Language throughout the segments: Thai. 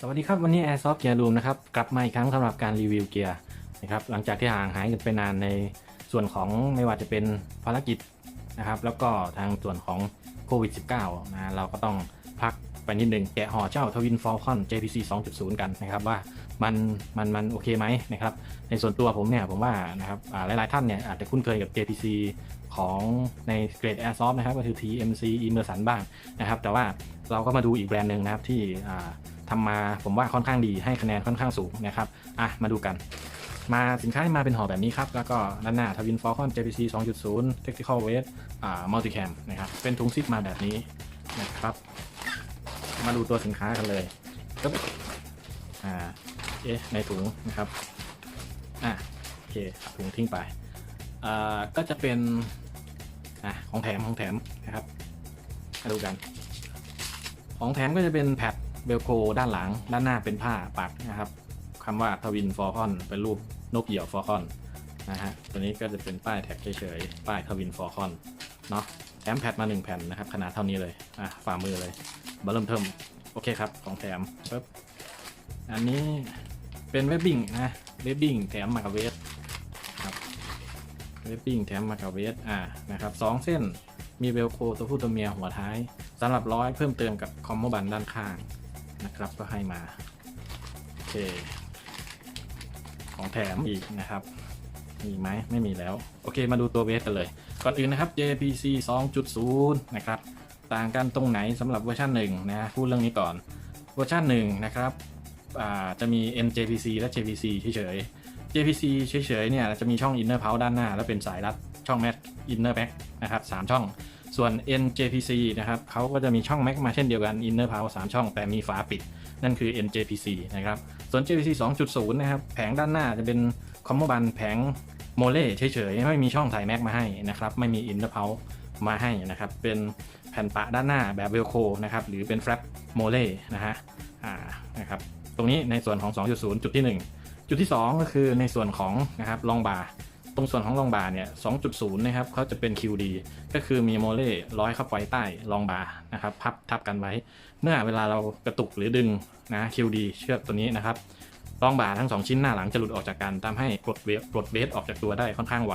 สวัสดีครับ วันนี้ Airsoft Gear Room นะครับ กลับมาอีกครั้งสำหรับการรีวิวเกียร์นะครับหลังจากที่ห่างหายกันไปนานในส่วนของไม่ว่าจะเป็นภารกิจนะครับ แล้วก็ทางส่วนของโควิด -19 นะเราก็ต้องพักไปนิดหนึ่งแกะห่อเจ้าทวินฟอลคอน JPC 2.0 กันนะครับว่ามันมันมันโอเคไหมนะครับในส่วนตัวผมเนี่ยผมว่านะครับอ่าหลาย ๆ ท่านเนี่ยอาจจะคุ้นเคยกับ JPC ของในเกรด Airsoft นะครับก็คือ TMC Immersion บ้างนะครับแต่ว่าเราก็มาดูอีกแบรนด์หนึ่งนะครับที่ อ่าทำมาผมว่าค่อนข้างดีให้คะแนนค่อนข้างสูงนะครับอะมาดูกัน มาสินค้าที่มาเป็นห่อแบบนี้ครับ แล้วก็ด้านหน้าทวินฟอลคอน JPC 2.0 Tactical w e i g h อ่า Multicam นะครับเป็นถุงซิปมาแบบนี้นะครับ มาดูตัวสินค้ากันเลยก็อ่าเอ๊ะในถุงนะครับอะโอเคถุงทิ้งไปอ่าก็จะเป็นอะของแถมของแถมนะครับมาดูกัน ของแถมก็จะเป็นแพด เบลโคด้านหลัง ด้านหน้าเป็นผ้าปักนะครับคำว่าทวินฟอร์คอนเป็นรูปนกเหยี่ยวฟอร์คอนนะฮะตัวนี้ก็จะเป็นป้ายแท็กเฉยๆ ป้ายทวินฟอร์คอนเนาะแถมแพดมา 1 แผ่นนะครับ ขนาดเท่านี้เลย อะฝ่ามือเลยบัลเริ่มเทิมโอเคครับ ของแถมปึ๊บอันนี้เป็นเวบบิ้งนะเวบบิ้งแถมมากับเวสครับเวบบิ้งแถมมากับเวสอ่านะครับสองเส้นมีเวลโคตัวผู้ตัวเมียหัวท้ายสำหรับร้อยเพิ่มเติมกับคอมโบบันด้านข้าง นะครับก็ให้มาโอเคของแถมอีกนะครับ มีไหมไม่มีแล้ว โอเคมาดูตัวเวสกันเลย ก่อนอื่นนะครับ JPC 2.0 นะครับ ต่างกันตรงไหนสำหรับเวอร์ชัน1นะพูดเรื่องนี้ก่อนเวอร์ชัน1นะครับจะมี NJPC และ JPC เฉยๆ JPC เฉยๆเนี่ยจะมีช่อง Inner Pulse ด้านหน้า แล้วเป็นสายรัดช่อง Max Inner Back นะครับ3ช่อง ส่วน NJPC นะครับเขาก็จะมีช่อง Max มาเช่นเดียวกัน Inner Pulse 3ช่อง แต่มีฝาปิด นั่นคือ NJPC นะครับส่วน JPC 2.0 นะครับ แผงด้านหน้าจะเป็นคอมโบบันแผงโมเล่เฉยๆ ไม่มีช่องใส่แม็กมาให้นะครับ ไม่มีอินเตอร์เพามาให้นะครับ เป็นแผ่นปะด้านหน้าแบบเวลโคนะครับ หรือเป็นแฟลปโมเล่นะฮะอ่านะครับตรงนี้ในส่วนของ 2.0 จุดที่ 1 จุดที่ 2 ก็คือในส่วนของนะครับลองบาร์ ตรงส่วนของลองบาร์เนี่ย2.0 นะครับเขาจะเป็น QD ก็คือมีโมเล่ร้อยเข้าไปใต้ลองบาร์นะครับพับทับกันไว้ เมื่อเวลาเรากระตุกหรือดึงนะ QD เชือกตัวนี้นะครับรองบาทั้ง 2 ชิ้นหน้าหลังจะหลุดออกจากกันทำให้ปลดเวฟปลดเวฟออกจากตัวได้ค่อนข้างไว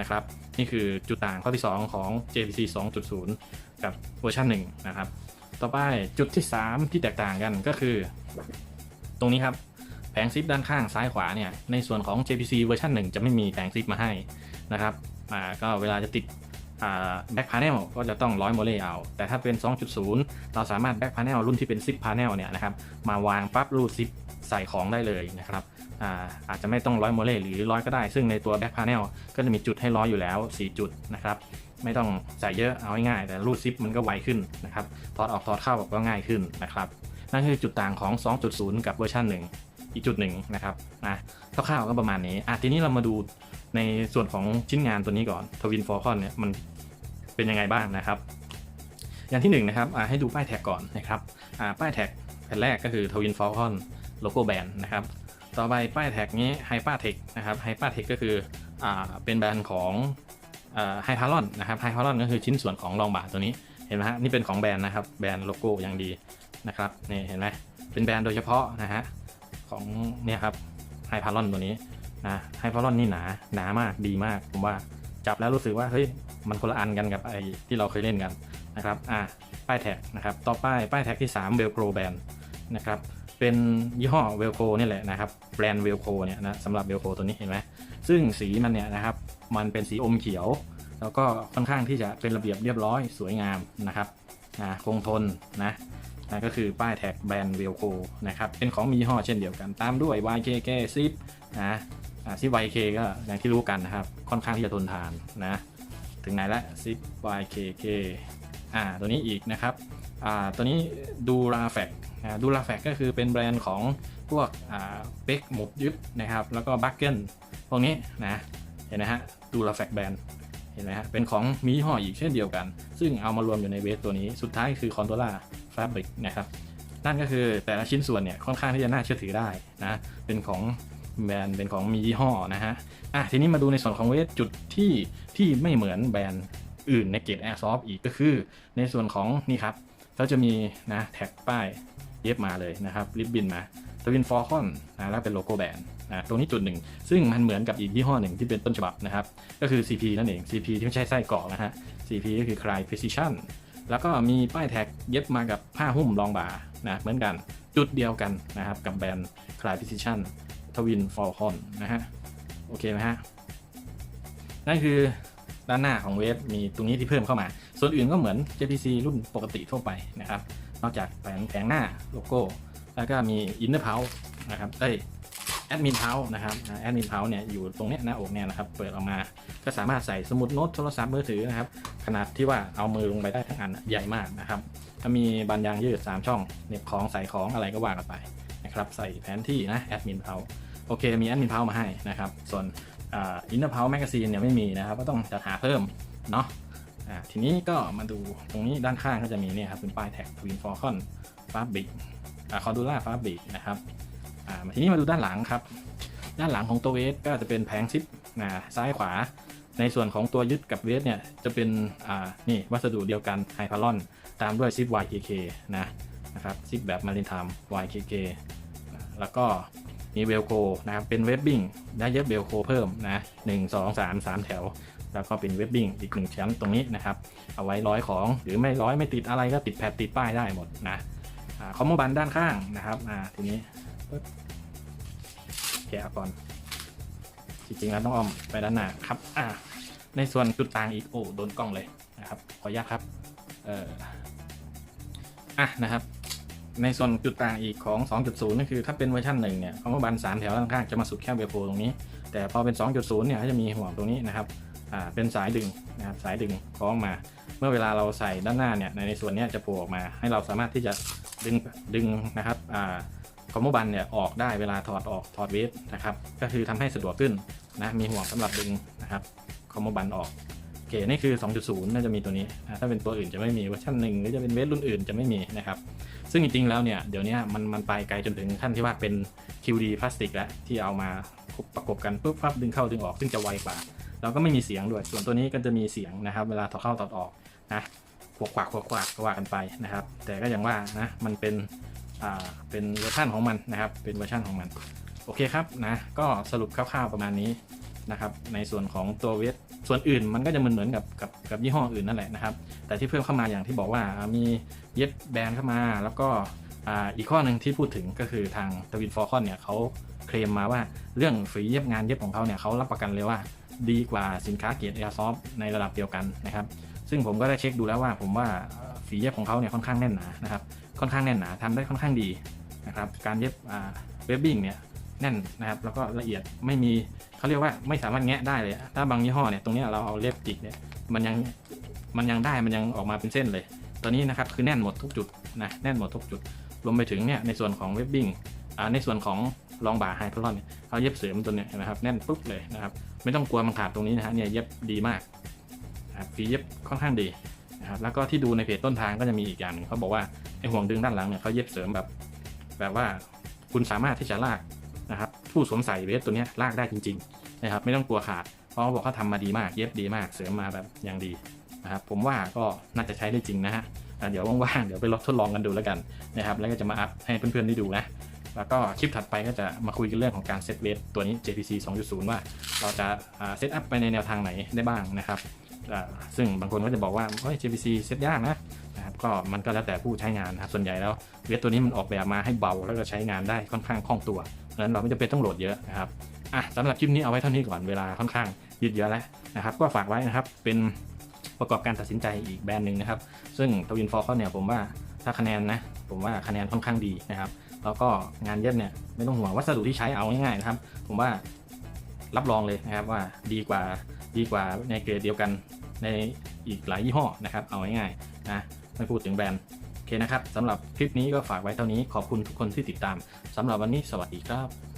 นะครับนี่คือจุดต่างข้อที่ 2 ของ JPC 2.0 กับเวอร์ชัน1นะครับต่อไปจุดที่ 3 ที่แตกต่างกันก็คือ ตรงนี้ครับ แผงซิปด้านข้างซ้ายขวาเนี่ยในส่วนของ JPC เวอร์ชัน1 จะไม่มีแผงซิปมาให้นะครับอ่าก็เวลาจะติดแบ็คพา n e l ก็จะต้องร้อยโมเลเอา แต่ถ้าเป็น 2.0 เราสามารถแบ็คพา n e l รุ่นที่เป็นซิปพา n e l เนี่ยนะครับมาวางปั๊บรูดซิปใส่ของได้เลยนะครับอาอาจจะไม่ต้องร้อยโมเลหรือร้อยก็ได้ ซึ่งในตัวแบ็คพา n e l ก็จะมีจุดให้ร้อยอยู่แล้ว 4 จุดนะครับไม่ต้องใส่เยอะเอาง่ายแต่รูดซิปมันก็ไวขึ้นนะครับถอดออกถอดเข้าก็ง่ายขึ้นนะครับนั่นคือจุดต่างของ 2.0 กับเวอร์ชัน1 อีกจุดหนึ่งนะครับนะคร่าวๆก็ประมาณนี้อะทีนี้เรามาดูในส่วนของชิ้นงานตัวนี้ก่อนทวินฟอร์คอนเนี่ยมันเป็นยังไงบ้างนะครับ อย่างที่หนึ่งนะครับอะให้ดูป้ายแท็กก่อนนะครับอ่าป้ายแท็กแผ่นแรกก็คือทวินฟอร์คอนโลโก้แบรนด์นะครับ ต่อไปป้ายแท็กนี้ไฮป้าเทคนะครับไฮป้าเทคก็คืออ่าเป็นแบรนด์ของไฮพารอนนะครับไฮพารอนก็คือชิ้นส่วนของรองบาทตัวนี้เห็นไหมฮะนี่เป็นของแบรนด์นะครับแบรนด์โลโก้อย่างดีนะครับนี่เห็นไหมเป็นแบรนด์โดยเฉพาะนะฮะ ของเนี่ยครับไฮพารอนตัวนี้นะไฮพารอนนี่หนาหนามากดีมากผมว่าจับแล้วรู้สึกว่าเฮ้ยมันคนละอันกันกับไอ้ที่เราเคยเล่นกันนะครับอ่าป้ายแท็กนะครับต่อไปป้ายแท็กที่3 Velcro Band นะครับเป็นยี่ห้อเวลโคนี่แหละนะครับแบรนด์เวลโคเนี่ยนะสำหรับเวลโคตัวนี้เห็นไหมซึ่งสีมันเนี่ยนะครับมันเป็นสีอมเขียว แล้วก็ค่อนข้างที่จะเป็นระเบียบเรียบร้อยสวยงามนะครับนะคงทนนะ นะก็คือป้ายแท็กแบรนด์เวลโคนะครับ เป็นของมียี่อเช่นเดียวกัน ตามด้วย YKK ซิปนะซิป YK ก็อย่างที่รู้กันนะครับ ค่อนข้างที่จะทนทานนะ ถึงไหนละซิป YKK อ่า ตัวนี้อีกนะครับ อ่า ตัวนี้ดูราแฟกดูราแฟกก็คือเป็นแบรนด์ของพวกเป็กหมุดยึดนะครับ แล้วก็บัคเกิลพวกนี้นะ เห็นไหมฮะ ดูราแฟกแบรนด์เห็นไหมฮะ เป็นของมียี่ออีกเช่นเดียวกัน ซึ่งเอามารวมอยู่ในเวทตัวนี้ สุดท้ายคือคอนโทรล่า ฟาบริกนะครับนั่นก็คือแต่ละชิ้นส่วนเนี่ยค่อนข้างที่จะน่าเชื่อถือได้นะเป็นของแบรนด์เป็นของมียี่ห้อนะฮะอะทีนี้มาดูในส่วนของเวทจุดที่ที่ไม่เหมือนแบรนด์อื่นในเกรดแอร์ซอฟอีกก็คือ ในส่วนของนี่ครับเขาจะมีนะแท็กป้ายเย็บมาเลยนะครับริบบินมาทวินฟอร์คอนนะแล้วเป็นโลโก้แบรนด์นะตรงนี้จุดหนึ่ง ซึ่งมันเหมือนกับอีกยี่ห้อหนึ่งที่เป็นต้นฉบับนะครับ ก็คือ CP นั่นเอง CP ที่ไม่ใช่ไส้กรอกนะฮะ CP ก็คือ Cry Precision แล้วก็มีป้ายแท็กเย็บมากับผ้าหุ้มรองบ่านะเหมือนกันจุดเดียวกันนะครับกับแบรนด์ Cry Precision Twin Falcon นะฮะโอเคไหมฮะนั่นคือด้านหน้าของเวฟมีตรงนี้ที่เพิ่มเข้ามา ส่วนอื่นก็เหมือน JPC รุ่นปกติทั่วไปนะครับ นอกจากแผงแผงหน้าโลโก้ แล้วก็มีอินเนอร์เพานะครับเอ้ยแอดมินเพานะครับแอดมินเพาเนี่ยอยู่ตรงเนี้ยหน้าอกเนี่ยนะครับ เปิดออกมาก็สามารถใส่สมุดโน้ตโทรศัพท์มือถือนะครับ ขนาดที่ว่าเอามือลงไปได้ทั้งอันใหญ่มากนะครับถ้ามีบานยางยืด 3 ช่องเน็บของใส่ของอะไรก็ว่ากันไปนะครับใส่แผนที่นะแอดมินเพาโอเคมีแอดมินเพามาให้นะครับส่วนอินเนอร์เพาแมกกาซีนเนี่ยไม่มีนะครับก็ต้องจัดหาเพิ่มเนาะทีนี้ก็มาดูตรงนี้ด้านข้างก็จะมีเนี่ยครับเป็นป้ายแท็กทวินฟอร์คอนฟาบิกคอร์ดูล่าฟาบิกนะครับทีนี้มาดูด้านหลังครับ ด้านหลังของตัวเวสก็จะเป็นแผงซิปนะซ้ายขวา ในส่วนของตัวยึดกับเวสเนี่ยจะเป็นอ่านี่วัสดุเดียวกันไฮพารอนตามด้วยซิป YKK นะนะครับซิปแบบมารินไทม์ YKK แล้วก็มีเวลโกนะครับเป็นเว็บบิ้งได้เย็บเวลโกเพิ่มนะ1 2 3 3แถว แล้วก็เป็นเว็บบิ้งอีกหนึ่งชั้นตรงนี้นะครับเอาไว้ร้อยของหรือไม่ร้อยไม่ติดอะไรก็ติดแผ่นติดป้ายได้หมดนะคอมโบบันด้านข้างนะครับอ่าทีนี้แกะก่อน จริงๆแล้วต้องอ้อมไปด้านหน้าครับ อ่า ในส่วนจุดต่างอีกโอ้โดนกล้องเลยนะครับ ขออนุญาตครับ เอ่อ อะนะครับ ในส่วนจุดต่างอีกของ 2.0นั่นคือถ้าเป็นเวอร์ชันหนึ่งเนี่ยคอมมบัน3แถวด้านข้างจะมาสุดแค่เวลโปรตรงนี้ แต่พอเป็น 2.0 เนี่ยก็จะมีห่วงตรงนี้นะครับ อ่า เป็นสายดึงนะครับ สายดึงคล้องมา เมื่อเวลาเราใส่ด้านหน้าเนี่ย ในส่วนนี้จะโผล่ออกมา ให้เราสามารถที่จะดึง ดึงนะครับ อ่า คอมโบบันเนี่ยออกได้เวลาถอดออกถอดเวฟนะครับก็คือทำให้สะดวกขึ้นนะมีห่วงสำหรับดึงนะครับคอมโบบันออกโอเคนี่คือ 2.0 น่าจะมีตัวนี้ ถ้าเป็นตัวอื่นจะไม่มีเวอร์ชันหนึ่งหรือจะเป็นเวฟรุ่นอื่นจะไม่มีนะครับ ซึ่งจริงๆ แล้วเนี่ย เดี๋ยวนี้มันมันไปไกลจนถึงขั้นที่ว่าเป็น QD พลาสติกแล้ว ที่เอามาประกบกันปุ๊บปั๊บดึงเข้าดึงออกซึ่งจะไวกว่า แล้วก็ไม่มีเสียงด้วย ส่วนตัวนี้ก็จะมีเสียงนะครับ เวลาถอดเข้าถอดออกนะขวักขวากขวกขวากก็ว่ากันไปนะครับ แต่ก็อย่างว่านะมันเป็น เป็นเวอร์ชันของมันนะครับ เป็นเวอร์ชันของมัน โอเคครับนะ ก็สรุปคร่าวๆประมาณนี้นะครับ ในส่วนของตัวเวทส่วนอื่นมันก็จะเหมือนเหมือนกับกับกับยี่ห้ออื่นนั่นแหละนะครับ แต่ที่เพิ่มเข้ามาอย่างที่บอกว่ามีเย็บแบรนด์เข้ามา แล้วก็อ,อีกข้อหนึ่งที่พูดถึงก็คือทางทวินฟอร์คอนเนี่ยเขาเคลมมาว่าเรื่องฝีเย็บงานเย็บของเขาเนี่ยเขารับประกันเลยว่าดีกว่าสินค้าเกียรติแอร์ซอฟในระดับเดียวกันนะครับ ซึ่งผมก็ได้เช็คดูแล้วว่าผมว่าฝีเย็บของเขาเนี่ยค่อนข้างแน่นหนานะครับ ค่อนข้างแน่นหนาทำได้ค่อนข้างดีนะครับการเย็บเว็บบิ้งเนี่ยแน่นนะครับแล้วก็ละเอียดไม่มีเขาเรียกว่าไม่สามารถแงะได้เลย ถ้าบางยี่ห้อเนี่ยตรงนี้เราเอาเล็บจิกเนี่ยมันยังมันยังได้มันยังออกมาเป็นเส้นเลยตัวนี้นะครับคือแน่นหมดทุกจุดนะแน่นหมดทุกจุด รวมไปถึงเนี่ยในส่วนของเว็บบิ้งในส่วนของรองบ่าไฮพลอนเขาเย็บเสริมตัวเนี้ยนะครับแน่นปุ๊บเลยนะครับไม่ต้องกลัวมันขาดตรงนี้นะฮะเนี่ยเย็บดีมากนะครับฝีเย็บค่อนข้างดีนะครับแล้วก็ที่ดูในเพจต้นทางก็จะมีอีกอย่างนึงเขาบอกว่า ห่วงดึงด้านหลังเนี่ยเขาเย็บเสริมแบบ แบบว่าคุณสามารถที่จะลากนะครับผู้สวมใส่เวสตัวนี้ลากได้จริงๆนะครับไม่ต้องกลัวขาดเพราะเขาบอกเขาทำมาดีมากเย็บดีมากเสริมมาแบบอย่างดีนะครับผมว่าก็น่าจะใช้ได้จริงนะฮะเดี๋ยวว่างๆเดี๋ยวไปลองทดลองกันดูแล้วกันนะครับแล้วก็จะมาอัพให้เพื่อนๆได้ดูนะแล้วก็คลิปถัดไปก็จะมาคุยกันเรื่องของการเซตเวทตัวนี้ JPC 2.0 ว่าเราจะเซตอัพไปในแนวทางไหนได้บ้างนะครับซึ่งบางคนก็จะบอกว่าเฮ้ย JPC เซตยากนะ ก็มันก็แล้วแต่ผู้ใช้งานนะครับส่วนใหญ่แล้วเวทตัวนี้มันออกแบบมาให้เบาแล้วก็ใช้งานได้ค่อนข้างคล่องตัวเพราะฉะนั้นเราไม่จำเป็นต้องโหลดเยอะนะครับอะสำหรับคลิปนี้เอาไว้เท่านี้ก่อนเวลาค่อนข้างยืดเยื้อแล้วนะครับ ก็ฝากไว้นะครับเป็นประกอบการตัดสินใจอีกแบรนด์หนึ่งนะครับ ซึ่งทวินฟอร์เขาเนี่ยผมว่าถ้าคะแนนนะผมว่าคะแนนค่อนข้างดีนะครับ แล้วก็งานเย็บเนี่ยไม่ต้องห่วงวัสดุที่ใช้เอาง่ายๆนะครับ ผมว่ารับรองเลยนะครับว่าดีกว่าดีกว่าในเกรดเดียวกันในอีกหลายยี่ห้อนะครับ เอาง่ายๆนะ ไม่พูดถึงแบรนด์โอเคนะครับสำหรับคลิปนี้ก็ฝากไว้เท่านี้ขอบคุณทุกคนที่ติดตามสำหรับวันนี้สวัสดีครับ